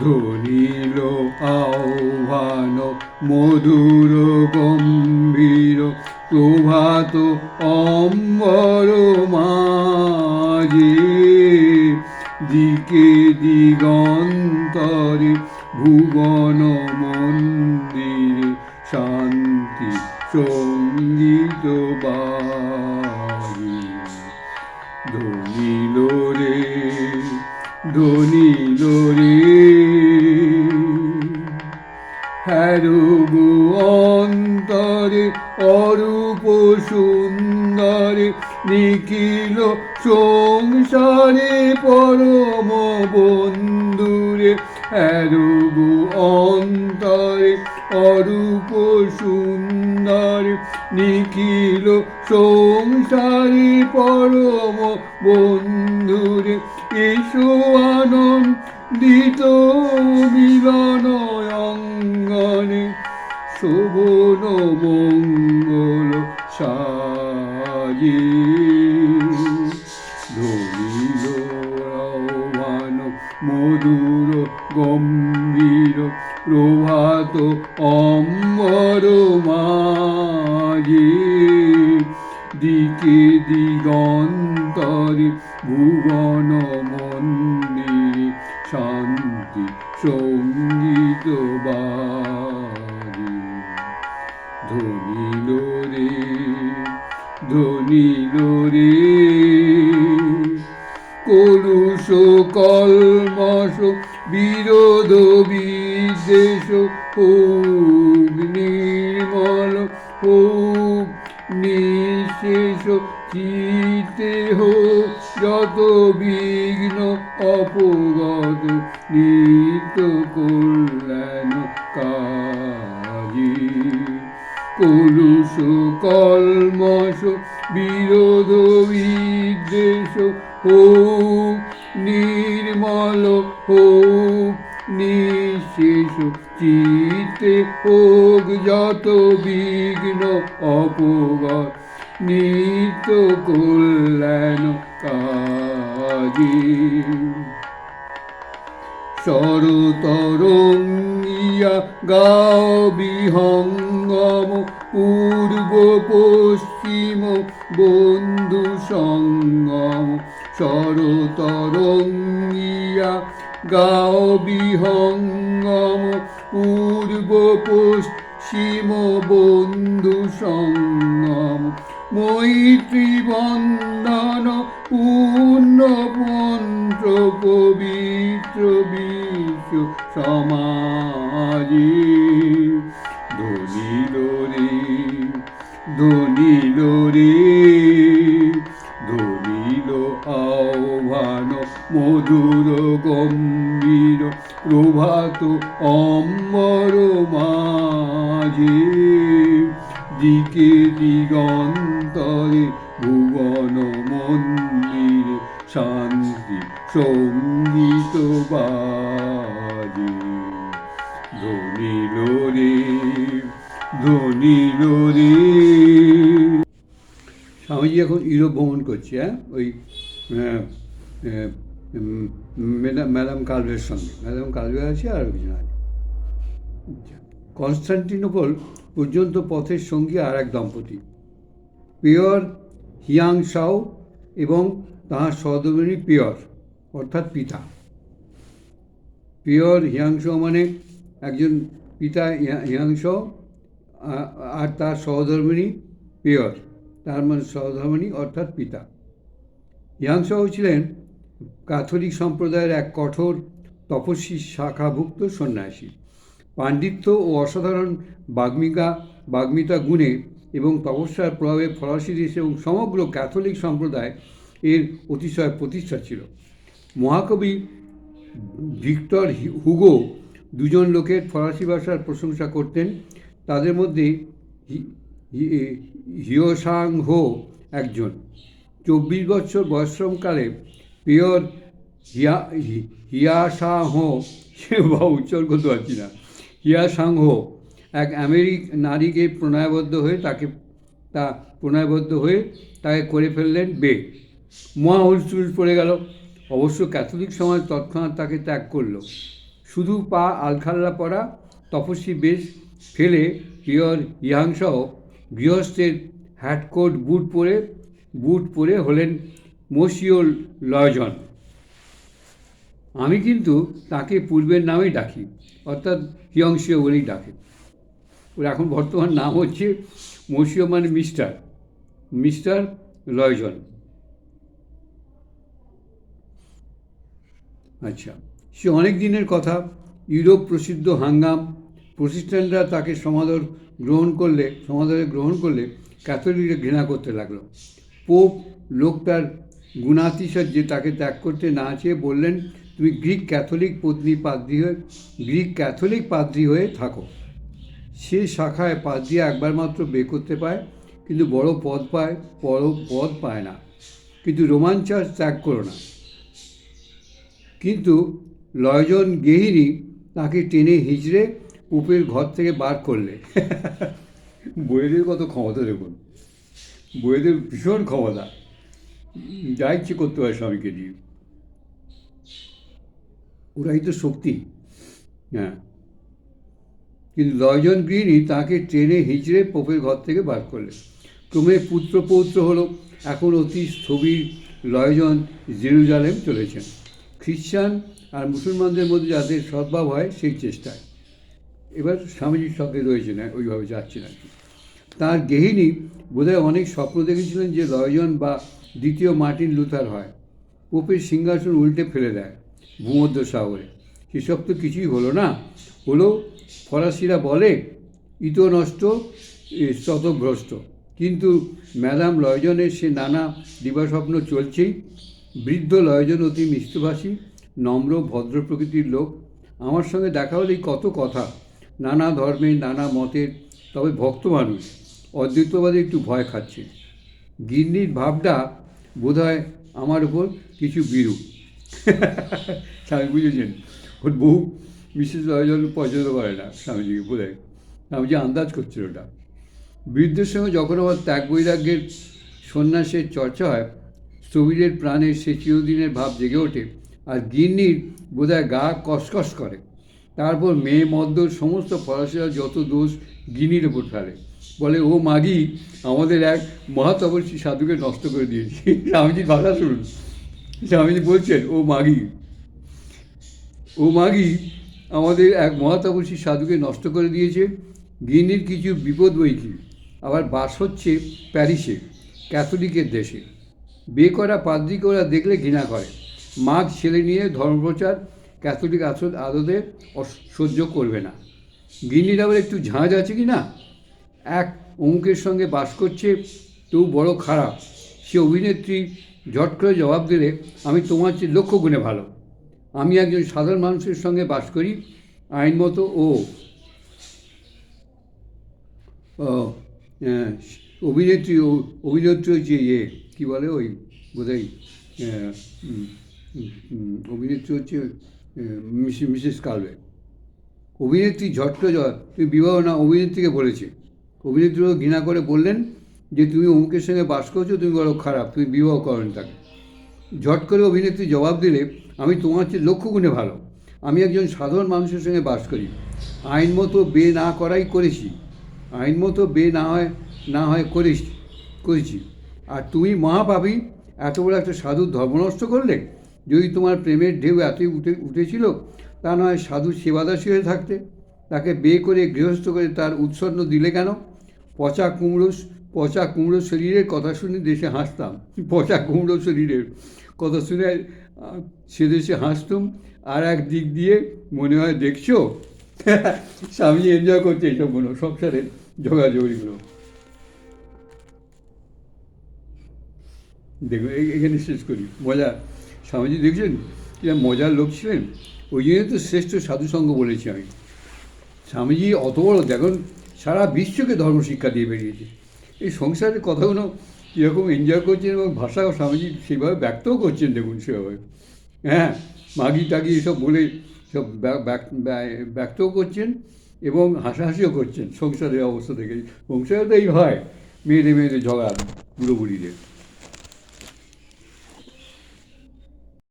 ধ্বনিল আহ্বান মধুর গম্ভীর প্রভাত অম্বর মাঝে। দিকে দিগন্তরে ভুবন মন্দিরে শান্তি সংগীত বাজে ধনিল রে হ্যারুগু অন্তরে, অরূপ সুন্দরে, নিখিল সংসারে পরম বন্ধুরে। হ্যারুগু অন্তরে, অরূপ সুন্দরে, নিখিল সংসারে পরম বন্ধুরে, এসো আনন্দিত মিলন অঙ্গনে শোভন মঙ্গল সাজে। ধরিল আহ্বান মধুর গম্ভীর, প্রভাত অম্বর মাঝে। দিকে দিগন্তরে ভুবন মন্দিরে শান্তি সংগীত ধনিল রে ধনিল রে কলুষ কলমশ বিরোধ বিদ্বেষ হোক চিতে হো, যত বিঘ্ন অপগত নিত্য কল্যাণ কাজী। কলুষ কলমশ বিরোধ, বিদ্বেষ হোক, নির্মল হোক, নিঃশেষ চিতে হোক, যত বিঘ্ন অপগত নিত্য কল্যাণ কাজী সরতরঙ্গিয়া গাও বিহঙ্গম পূর্ব পশ্চিম বন্ধু সঙ্গম সরতরঙ্গিয়া গাও বিহঙ্গম পূর্ব পশ্চিম বন্ধু সঙ্গম মৈত্রী বন্দন পূর্ণ মন্ত্র পবিত্র বিশ্ব সমাজে ধনী রে ধনী রে ভুবন মন্দিরে শান্তি সংগীত বাজে। ধনিল রে ধনিল রে স্বামীজি এখন ইউরোপ ভ্রমণ করছে হ্যাঁ? ওই আহ, আহ, ম্যাডাম ম্যাডাম কালভের সঙ্গে। ম্যাডাম কালভে আছে আর একজন আছে। কনস্টান্টিনোপল পর্যন্ত পথের সঙ্গী আর এক দম্পতি। পিয়র হিয়াং সাও এবং তাহার সহধর্মিণী পিয়র, অর্থাৎ পিতা। পিয়র হিয়াংশ মানে একজন পিতা হিয়া- হিয়াংশ আর তার সহধর্মিণী পিয়র, তার মানে সহধর্মিণী অর্থাৎ পিতা। হিয়াংশ ছিলেন ক্যাথলিক সম্প্রদায়ের এক কঠোর তপস্বী শাখাভুক্ত সন্ন্যাসী। পাণ্ডিত্য ও অসাধারণ বাগ্মিকা, বাগ্মিতা গুণে এবং তপস্যার প্রভাবে ফরাসি দেশ এবং সমগ্র ক্যাথলিক সম্প্রদায় এর অতিশয় প্রতিষ্ঠা ছিল। মহাকবি ভিক্টর হি- হুগো দুজন লোকের ফরাসি ভাষার প্রশংসা করতেন। তাদের মধ্যে হি- হি- হো একজন। চব্বিশ বছর বয়শ্রমকালে পিয়র হিয়া, হি- হিয়াসাহ সে বা উচ্চারণ করতে পারছি না হিয়াসাংহ এক আমেরিক নারীকে প্রণয়বদ্ধ হয়ে তাকে, তা প্রণয়বদ্ধ হয়ে তাকে করে ফেললেন বে। মহা হুলস্থুল পড়ে গেল। অবশ্য ক্যাথলিক সমাজ তৎক্ষণাৎ তাকে ত্যাগ করল। শুধু পা আলখাল্লা পরা তপস্বী বেশ ফেলে পিয়র ইহাংসহ গৃহস্থের হ্যাটকোট বুট পরে বুট পরে হলেন মসিওর লয়জন। আমি কিন্তু তাকে পূর্বের নামেই ডাকি, অর্থাৎ হিয়ংশীয় বলেই ডাকে। ওর এখন বর্তমান নাম হচ্ছে মসিও মানে মিস্টার মিস্টার লয়জন। আচ্ছা সে অনেক দিনের কথা, ইউরোপ প্রসিদ্ধ হাঙ্গাম, প্রতিষ্ঠানরা তাকে সমাদর গ্রহণ করলে, সমাদরে গ্রহণ করলে ক্যাথলিকরা ঘৃণা করতে লাগল। পোপ লোকটার গুণাতিশয্যে তাকে ত্যাগ করতে না চেয়ে বললেন, তুমি গ্রিক ক্যাথলিক পত্নী পাদ্রী হয়ে, গ্রিক ক্যাথলিক পাদ্রী হয়ে থাকো। সে শাখায় পাদ্রী একবার মাত্র বে করতে পায়, কিন্তু বড় পদ পায়, বড় পদ পায় না। কিন্তু রোমাঞ্চাস ত্যাগ করো না। কিন্তু লয়জন গেহিনী তাকে টেনে হিজড়ে উপের ঘর থেকে বার করলে। বইয়েদের কত ক্ষমতা দেখুন। বইয়েদের ভীষণ ক্ষমতা। যা ইচ্ছে করতে হয় স্বামীকে দিয়ে। ওরাই তো শক্তি। হ্যাঁ। কিন্তু লয়জন গৃহিণী তাকে ট্রেনে হিঁচড়ে পোপের ঘর থেকে বার করলেন। ক্রমে পুত্র পৌত্র হলো। এখন অতি স্থবির লয়জন জেরুজালেম চলেছেন। খ্রিস্টান আর মুসলমানদের মধ্যে যাদের সদ্ভাব হয় সেই চেষ্টায়। এবার স্বামীজির সঙ্গে রয়েছে না ওইভাবে যাচ্ছে না তার গেহিনী বোধহয় অনেক স্বপ্ন দেখেছিলেন যে লয়জন বা দ্বিতীয় মার্টিন লুথার হয়। পোপের সিংহাসন উল্টে ফেলে দেয় ভূমধ্য সাগরে সেসব তো কিছুই হলো না। হলো ফরাসিরা বলে ইত নষ্ট শতভ্রষ্ট কিন্তু ম্যাডাম লয়জনের সে নানা দিবাস্বপ্ন চলছেই। বৃদ্ধ লয়জন অতি মিষ্টভাষী, নম্র, ভদ্র প্রকৃতির লোক। আমার সঙ্গে দেখা হলেই কত কথা। নানা ধর্মের নানা মতের, তবে ভক্ত মানুষ। অদ্বৈতবাদে একটু ভয় খাচ্ছে। গিন্নির ভাবটা বোধহয় আমার উপর কিছু বিরূপ। স্বামী বুঝেছেন। ওর বউ মিসেস লয়জন পছন্দ করে না, স্বামীজিকে হয় স্বামীজি আন্দাজ করছিল ওটা। বৃদ্ধের সঙ্গে যখন আমার ত্যাগ বৈরাগ্যের সন্ন্যাসের চর্চা হয়, স্থবিরের প্রাণে সে চিরদিনের ভাব জেগে ওঠে আর গিন্নির বোধহয় গা কসকস করে। তারপর মেয়ে মদ্য সমস্ত ফরাসিরা যত দোষ গিনির ওপর ফেলে বলে, ও মাগি, আমাদের এক মহাতপস্বী সাধুকে নষ্ট করে দিয়েছি। স্বামীজির ভাষা শুনুন। স্বামীজি বলছেন, ও মাগি ও মাগি আমাদের এক মহাতপস্বী সাধুকে নষ্ট করে দিয়েছে। গিনির কিছু বিপদ বইকি আবার বাস হচ্ছে প্যারিসে, ক্যাথলিকের দেশে। বে করা পাদ্রিকে ওরা দেখলে ঘৃণা করে। মাঘ ছেলে নিয়ে ধর্মপ্রচার, ক্যাথলিক আসল আদতে সহ্য করবে না। গিন্নির আবার একটু ঝাঁঝ আছে কি না? এক অমুকের সঙ্গে বাস করছে, তবু বড় খারাপ। সে অভিনেত্রী ঝট করে জবাব দিলে, আমি তোমার চেয়ে লক্ষ্য গুণে ভালো। আমি একজন সাধারণ মানুষের সঙ্গে বাস করি আইন মতো ও অভিনেত্রী অভিনেত্রী হচ্ছে ইয়ে কী বলে ওই, বোধহয় অভিনেত্রী হচ্ছে মিসেস কালবে অভিনেত্রী ঝট্ট তুমি বিবাহ না, অভিনেত্রীকে বলেছে। অভিনেত্রীও ঘৃণা করে বললেন যে তুমি অমুকের সঙ্গে বাস করছ, তুমি বড় খারাপ, তুমি বিবাহ করেন তাকে। ঝট করে অভিনেত্রী জবাব দিলে আমি তোমার চেয়ে লক্ষ্য গুণে ভালো। আমি একজন সাধারণ মানুষের সঙ্গে বাস করি। আইন মতো বে না করাই করেছি। আইন মতো বে না হয় না হয় করেছি করেছি। আর তুমি মহাপাপী, এত বড় একটা সাধুর ধর্ম নষ্ট করলে? যদি তোমার প্রেমের ঢেউ এতই উঠে, উঠেছিল, তা নয় সাধু সেবাদাসী হয়ে থাকতে। তাকে বে করে গৃহস্থ করে তার উৎসন্ন দিলে কেন? পচা কুমড়ো পচা কুমড়ো শরীরের কথা শুনে দেশে হাসতাম। পচা কুমড়ো শরীরের কথা শুনে সে দেশে হাসতুম, আর এক দিক দিয়ে মনে হয় দেখছ? স্বামী এনজয় করছে এইসবগুলো সংসারের যোগাযোগগুলো। দেখুন এই- এখানে শেষ করি। মজা। স্বামীজি দেখছেন? কিরম মজার লোক ছিলেন? ওই জন্য তো শ্রেষ্ঠ সাধুসঙ্গ বলেছি আমি। স্বামীজি অত বড়, দেখুন, সারা বিশ্বকে ধর্ম শিক্ষা দিয়ে বেরিয়েছে। এই সংসারের কথাগুলো কীরকম এনজয় করছেন এবং ভাষা স্বামীজি সেভাবে ব্যক্তও করছেন দেখুন সেভাবে। হ্যাঁ মাগি টাগি এসব বলে সব ব্যা- ব্যক- ব্যক্তও করছেন এবং হাসাহাসিও করছেন সংসারের অবস্থা থেকে সংসারে তো এই হয়, মেয়েদের মেয়েদের ঝগড়া বুড়ো বুড়িদের